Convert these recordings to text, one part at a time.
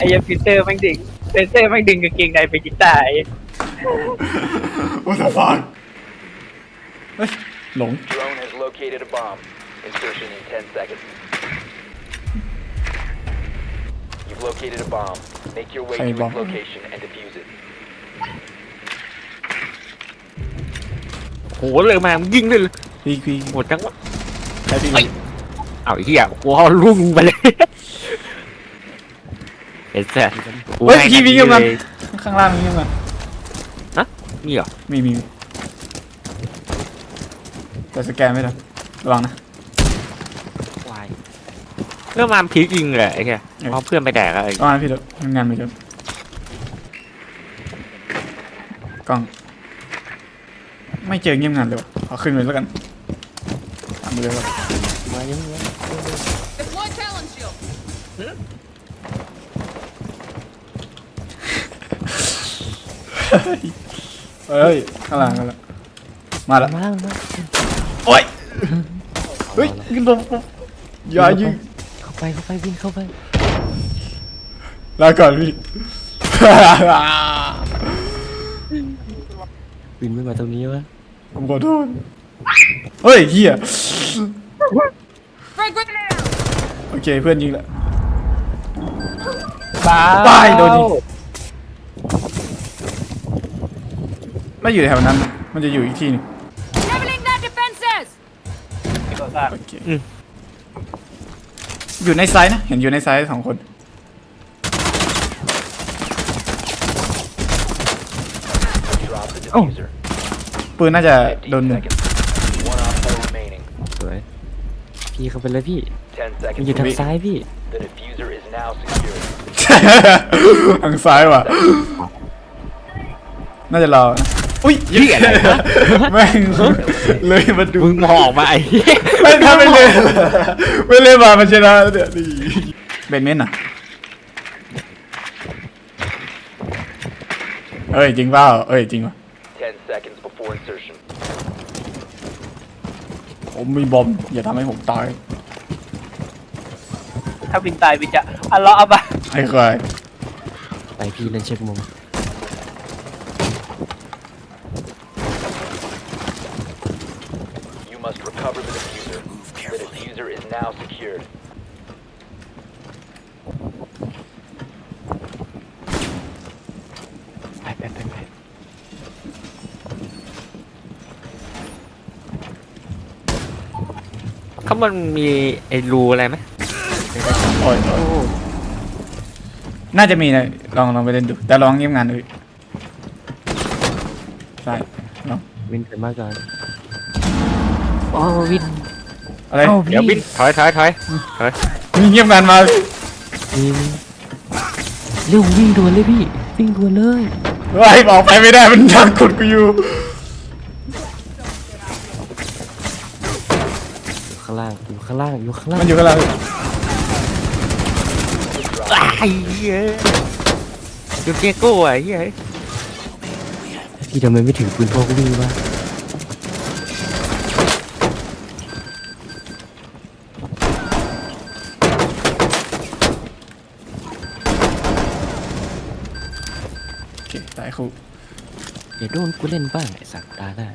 ไอ้เหี้ยฟิลเตอร์แม่งดึงฟิลเตอร์แม่งดึงกางเกงในไปจิตตาย What the fuck เฮ้ยหลง Drone has located a bomb. Insertion in 10 seconds. You've located a bomb. Make your way Hey, to bomb. its location and defuse it. โหเลยมามึงยิงเลยพี่พี่หมดจังวะใช้พี่เอ้ยเอาไอ้เหี้ยกูเอาลุ่งไปเลย เห็นแซ่กูเฮ้ยให้พี่วิ่งยังไงเลยข้างล่างมียังไงนี่เหรอมีมีมีแต่สแกนไม่ได้ระวังนะวายเริ่มมาพีคยิงเลยไอ้เหี้ยเออเอาเพื่อนไปแดกอะไรระวังนะพี่เดี๋ยวทำงานไม่จบกล้อง ไม่เจอเงียบงานเลยวะขอขึ้นเลยแล้วกันทำไปเลยครับมายังไง เฮ้ยข้างหลังกันแล้วมาแล้วมามาโอ้ยเฮ้ยยิงลงอย่ายิงเข้าไปเข้าไปวิ่งเข้าไปลาก่อนพี่วิ่งไม่มาตรงนี้วะผมขอโทษเฮ้ยเฮีย Frag grenade out. โอเคเพื่อนยิงแล้วบ้าตายโดนยิง ไม่อยู่แถวนั้น มันจะอยู่อีกที่หนึง Leveling their defenses. โอเคอยู่ในไซส์นะ เห็นอยู่ในไซส์สองคน Drop the diffuser. ปืนน่าจะโดน15หนึ่ง seconds. One op four remaining. สวยพี่เข้าไปเลยพี่10มัน seconds. อยู่ทาง remaining. ซ้ายพี่ The diffuser is now secured. ทางซ้ายว่ะ น่าจะรอนะ อุ้ยเหี้ยอะไรวะแม่งเลยมาดูมึงออกมาไอ้เหี้ยไม่ถ้าไม่เลยไม่เลยมามันชนะแล้วเนี่ยนี่เบนเมนต์อะเอ้ยจริงเปล่าเอ้ยจริงวะ10 seconds before insertion. ผมมีบอมอย่าทำให้ผมตายถ้าวินตายวินจะอัลเลาะห์อับบะไอ้ควายไปพี่เล่นเช็คมุม You must recover the diffuser. The diffuser is now secured. ไปไปไปไปเขามันมีไอ้รูอะไรไหมโอ้ยโอ้ยน่าจะมีนะลองลองไปเล่นดู แต่ลองเงียบงานดูใช่ลองวินเกิดมากก่อนโอ้วิน อะไรเอ้า เดี๋ยววินถอยถอยถอยถอยมีเงียบงานมาวินเร็ววิ่งด่วนเลยพี่วิ่งด่วนเลย ไอ้บอกไปไม่ได้มันดังกดกูอยู่อยู่ข้างล่างอยู่ข้างล่างอยู่ข้างล่างมันอยู่กับเราไอ้เหี้ยอยู่เกโก้อะไอ้เหี้ย พี่ทำไมไม่ถือปืนพกวิ่งวะ คตายคู่เดี๋ยวโดนกูเล่นบ้างไอ้สัตว์ตาหน้า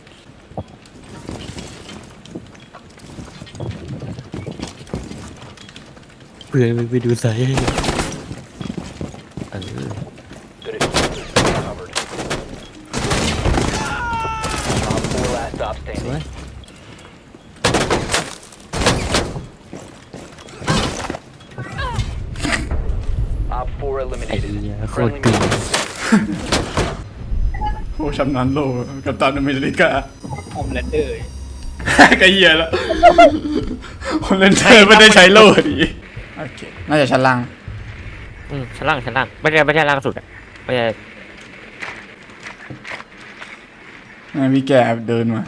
เพื่อนมึงไปดูใส่เออ The diffuser is recovered. Op four last stop สวย standing. Op four ไอ้ eliminated. เหี้ยโคตร Friendly เกลียด mission โอ้ ชำนาญโลกกับตันอเมริกาโฮมแลนเดอร์ก็เหี้ยแล้วคนเล่นเธอไม่ได้ใช้โลดีโอเคน่าจะชั้นล่างอืมชั้นล่างชั้นล่างไม่ใช่ไม่ใช่ล่างสุดอะไม่ใช่ไงพี่แกเดินมา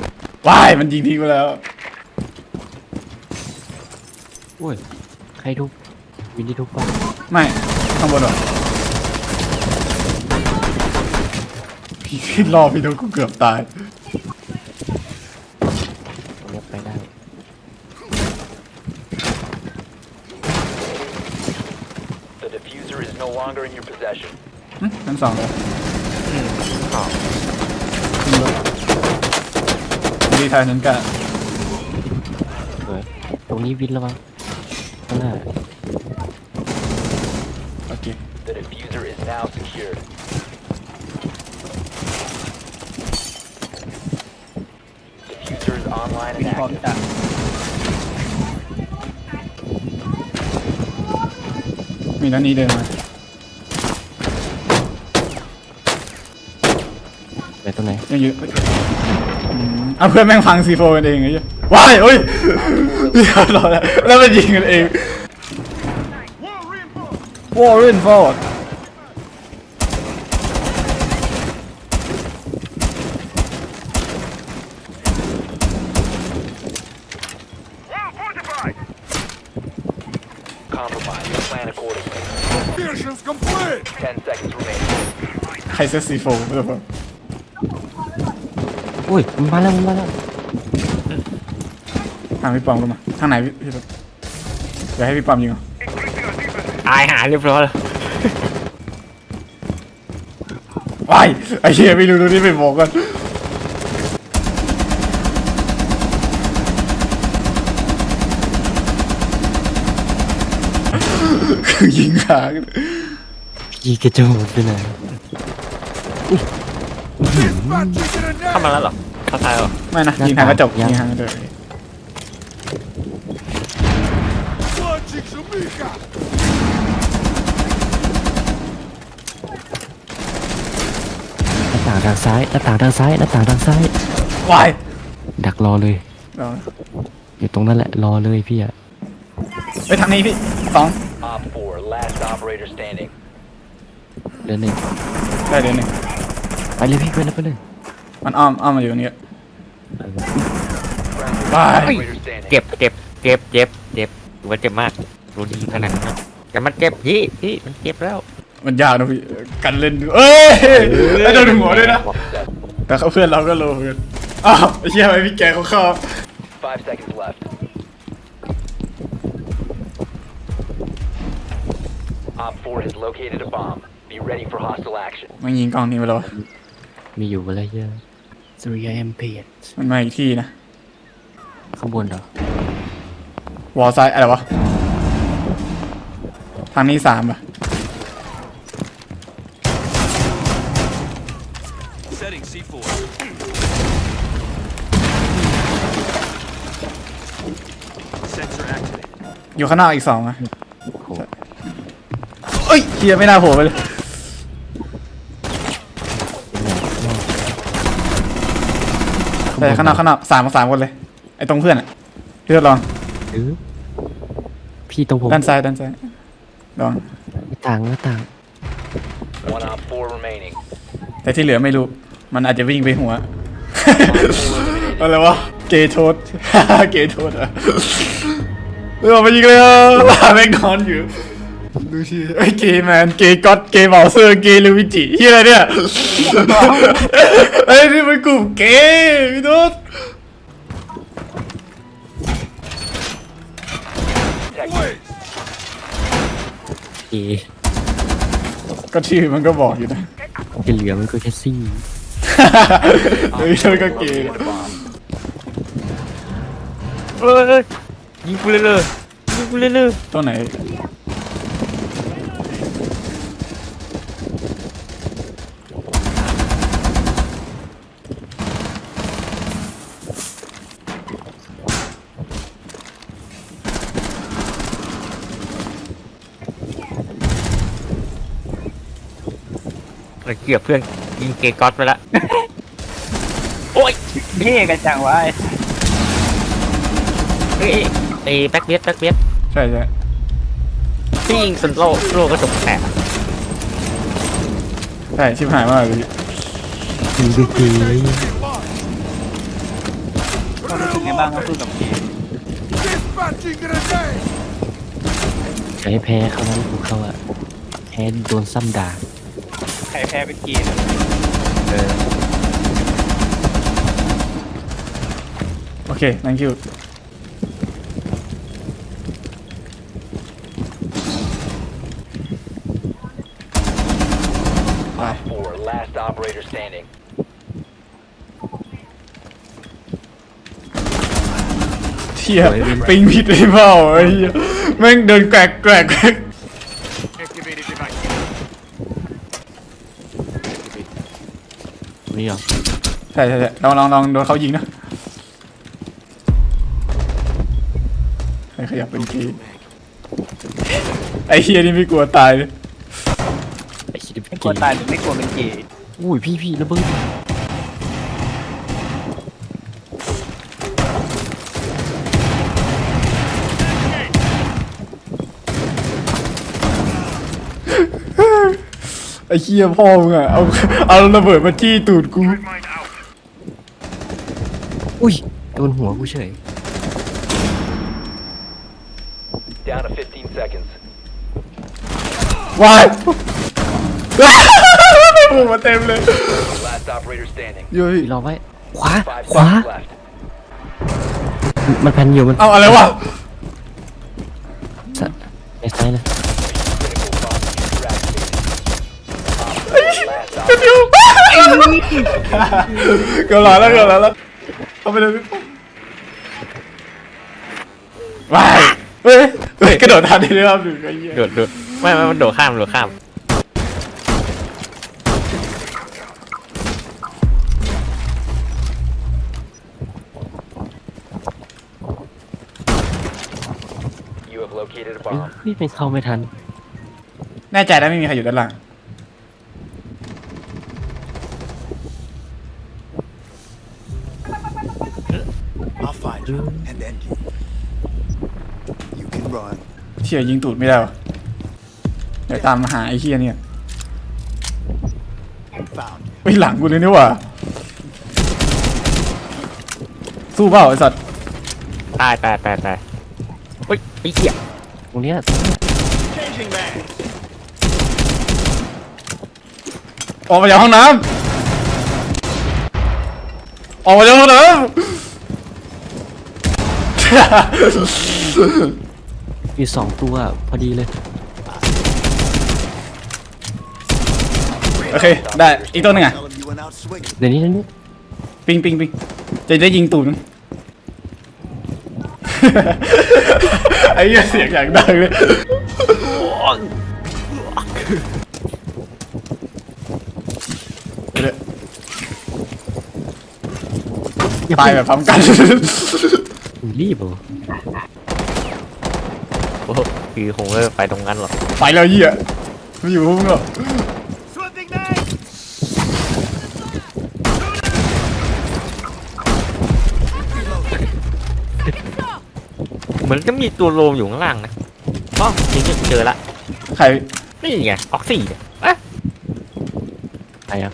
ว้ายมันยิงทิ้งไปแล้วโอ้ยใครทุบวินที่ทุบป่ะไม่ข้างบนเหรอ พี่ขึ้นรอพี่โดนกูเกือบตายตรงเนี้ยไปได้ The diffuser diffuser is no longer in your possession. หึชั้นสองเลยอ๋อดีทายนั้นก็สวยตรงนี้วินระวังข้างหน้าโอเค The diffuser is now secured. พร้อม active. จ้ะมีด้านนี้เดินมาไปตรงไหนยังอยู่อืมเอาเพื่อนแม่งพังซีโฟกันเองไอ้เหี้ยว้ายโอ้ยเดี๋ยวรอแล้วแล้วมันยิงกันเองวอร์เรนฟอร์ด Compromise. Plan accordingly. Mission's complete! Ten seconds remaining. ใครเซตซีโฟเพื่อนผมอุ้ยมันมาแล้วมันมาแล้วทางพี่ปอมก็มา ทางไหนพี่พี่ปอมเดี๋ยวให้พี่ปอมยิงเหรอตายหาเรียบร้อยแล้วว้ายไอ้เหี้ยไม่รู้ดูนี่ไปบอกกัน คือยิงขากันพี่กระโจนไปไหน Dispatching grenade! เข้ามาแล้วเหรอเข้าทายเหรอไม่นะยิงทางกระจกยิงทางกระจก Launching Shumika! หน้าต่างทางซ้ายหน้าต่างทางซ้ายหน้าต่างทางซ้ายว้ายดักรอเลยเอาอยู่ตรงนั้นแหละรอเลยพี่อะ ไปทางนี้พี่สอง Op 4, last operator standing. เดินหนึ่งได้เดี๋ยวหนึ่งไปเลยพี่ไปเลยไปเลยมันอ้อมอ้อมมาอยู่ตรงนี้ Friendly Bye. operator standing. เจ็บเจ็บเจ็บเจ็บเจ็บถือว่าเจ็บมากรู้ดีขนาดนั้นนะแต่มันเจ็บพี่พี่มันเจ็บแล้วมันยากนะพี่กันเล่นดูเอ้ยไอ้โดนหัวด้วยนะ Success. แต่เขาเพื่อนเราก็โลเพื่อนอ้าวไอ้เหี้ยทำไมพี่แกเขาเข้า Five seconds left. Op 4 has located a bomb. Be ready for hostile action. มันยิงกล้องนี้ไปแล้วมีอยู่อะไรเยอะสุริยาเอ็มพีมันมาอีกที่นะ ข้างบนเหรอ วอลไซด์อะไรวะ ทางนี้สามป่ะ Setting C4. Sensor activated. อยู่ข้างนอกอีกสองอะโอ้โหเอ้ยเฮียไม่น่าโผล่ไปเลยแต่ข้างนอกข้างนอกสามสามคนเลย ไอ้ตรงเพื่อนอะพี่ทดลองหรือพี่ตรงผมด้านซ้ายด้านซ้ายลองหน้าต่างหน้าต่าง One Op 4 remaining. แต่ที่เหลือไม่รู้ มันอาจจะวิ่งไปหัว อะไรวะ เกย์โทษ เกย์โทษอะเออมายิงเลยอะแม่งนอนอยู่ ดูชื่อไอ้เกย์แมนเกย์ก็อตเกย์เบลเซอร์เกย์ลูวิจิที่อะไรเนี่ยไอ้ยนี่มันกลุ่มเกย์พี่โทษ Protect เอก็ชื่อมันก็บอกอยู่นะ จะเหลือมันก็แค่ซี่เฮ้ยมันก็เกย์ located a bomb. เอ้ยเอ้ยยิงกูเลยเลยยิงกูเลยเลยตัวไหน เราเกือบเพื่อนยิงเกย์ก๊อตไปละโอ้ยเท่กันจังวะไอ้เอ้ยไอ้แบ็คเบียดแบ็คเบียดใช่ใช่ที่ยิงส่วนโลโลก็ตกแตกใช่ชิบหายมากเลยมีไปทีก็รู้สึกไงบ้างว่าสู้กับเกม Dispatching grenade! จะให้แพ้เขานั้นถูกเขาอะแพ้โดนซ้ำด่าใค รแพ้เป็นเกมเออโอเค thank you Op 4, last operator standing. เทียบปิงผิดไอ้เปล่าไอ้เหี้ยแม่งเดินแกรกแกรกแกรก เหรอใช่ใช่ใช่ลองลองลองโดนเขายิงนะให้ขยับเป็นทีไอ้เฮียนี่ไม่กลัวตายเลยไอ้ชิบไม่กลัวตายหรือไม่กลัวเป็นเกย์อุ้ยพี่พี่ระเบิด ไอ้เฮียพ่อมึงอะเอาเอาระเบิดมาจี้ตูดกูอุ้ยโดนหัวกูเฉย Down to 15 seconds. ว้ายว้ายระเบิดมาเต็มเลย Last operator standing. เย้ยพี่รอไว้ ขวา Five ขวา seconds left. มันพันอยู่มันเอาอะไรวะ สัตว์ในซ้ายเลย Critical bomb diffuser activated. Op 4, last operator เดี๋ยว เกือบหลอนแล้วเกือบหลอนแล้วเอาไปเลยว้ายเฮ้ยเฮ้ยกระโดดทันทีรอบหนึ่งไอ้เหี้ยโดดโดดไม่ไม่มันโดดข้ามโดดข้าม You have located a เอ้ย bomb. พี่ไม่เข้าไม่ทัน แน่ใจนะไม่มีใครอยู่ด้านหลัง find you and end you. You can run. เชี่ยยิงตูดไม่ได้วะเดี๋ยวตามมาหาไอ้เฮียเนี่ย Found you. ไปหลังกูเลยนี่หว่า สู้เปล่าไอ้สัตว์ตายตายตายตายเฮ้ยไอ้เหี้ยตรงเนี้ยตรงเนี้ย Changing mag. ออกมาจากห้องน้ำออกมาจากห้องน้ำ มีสองตัวพอดีเลย โอเค ได้อีกตัวหนึงอะ Tell him you went out swinging. เดี๋ยวนี้เดี๋ยวนี้ปิงปิงปิงจะได้ยิงตูดมันไอ้เหี้ยเสียงอย่างดังเลยเดี๋ยวตายแบบพร้อมกัน มึงรีบเหรอโอ้โหคือคงไม่ไปตรงนั้นหรอกไปแล้วเหี้ยไม่อยู่พวกมึงหรอก Swapping mag. เหมือนจะมีตัวโลมอยู่ข้างล่างนะอ๋อจริงๆเจอละใครนี่ไงออกซี่เนี่ยอะใครอะ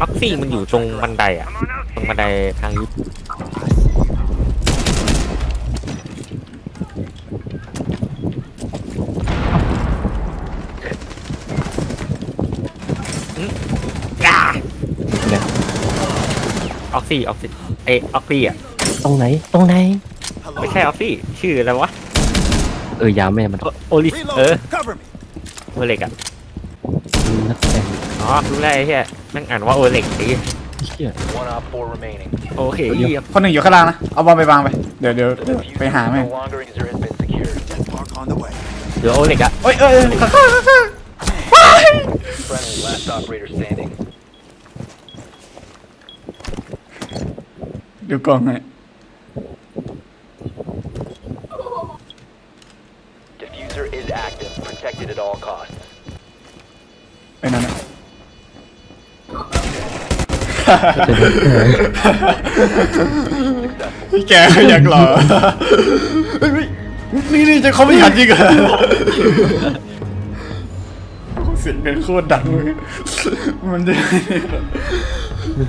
ออกซี่มันอยู่ตรงบันไดอะ ตรงบันไดทางยุทธอืมอ่าเนี่ยออกซี่ออกซี่เอยออกซี่อะ ตรงไหน ตรงไหน Hello. ไม่ใช่ออกซี่ ชื่ออะไรวะเออยาวแม่มันโอโอลิสเออ Reload. Cover me. โอเล็กอะ นักแต่งอ๋อรู้แล้วไอ้เหี้ยแม่งอ่านว่าโอเล็กไอ้เหี้ย เหี้ย One op 4 remaining. โอเคเยี่ยมคนหนึ่งอยู่ข้างล่างนะ เอาบอลไปวางไป เดี๋ยวเดี๋ยวเดี๋ยวไป Diffuser หา is แม่ง no longer user has been secured. Death mark on the way. เดี๋ยวโอเล็กอะเอ้ยเอ้ยเอ้ยข้างข้างข้างข้าง Friendly last operator standing. เดี๋ยวกล้องให้ Diffuser is active. Protected at all costs. ไอ้นั่นน่ะ พี่แกก็อยากหล่อเฮ้ยนี่นี่จะเขาไม่หันจริงเหรอเสียงเป็นโคตรดังเลยมันจะ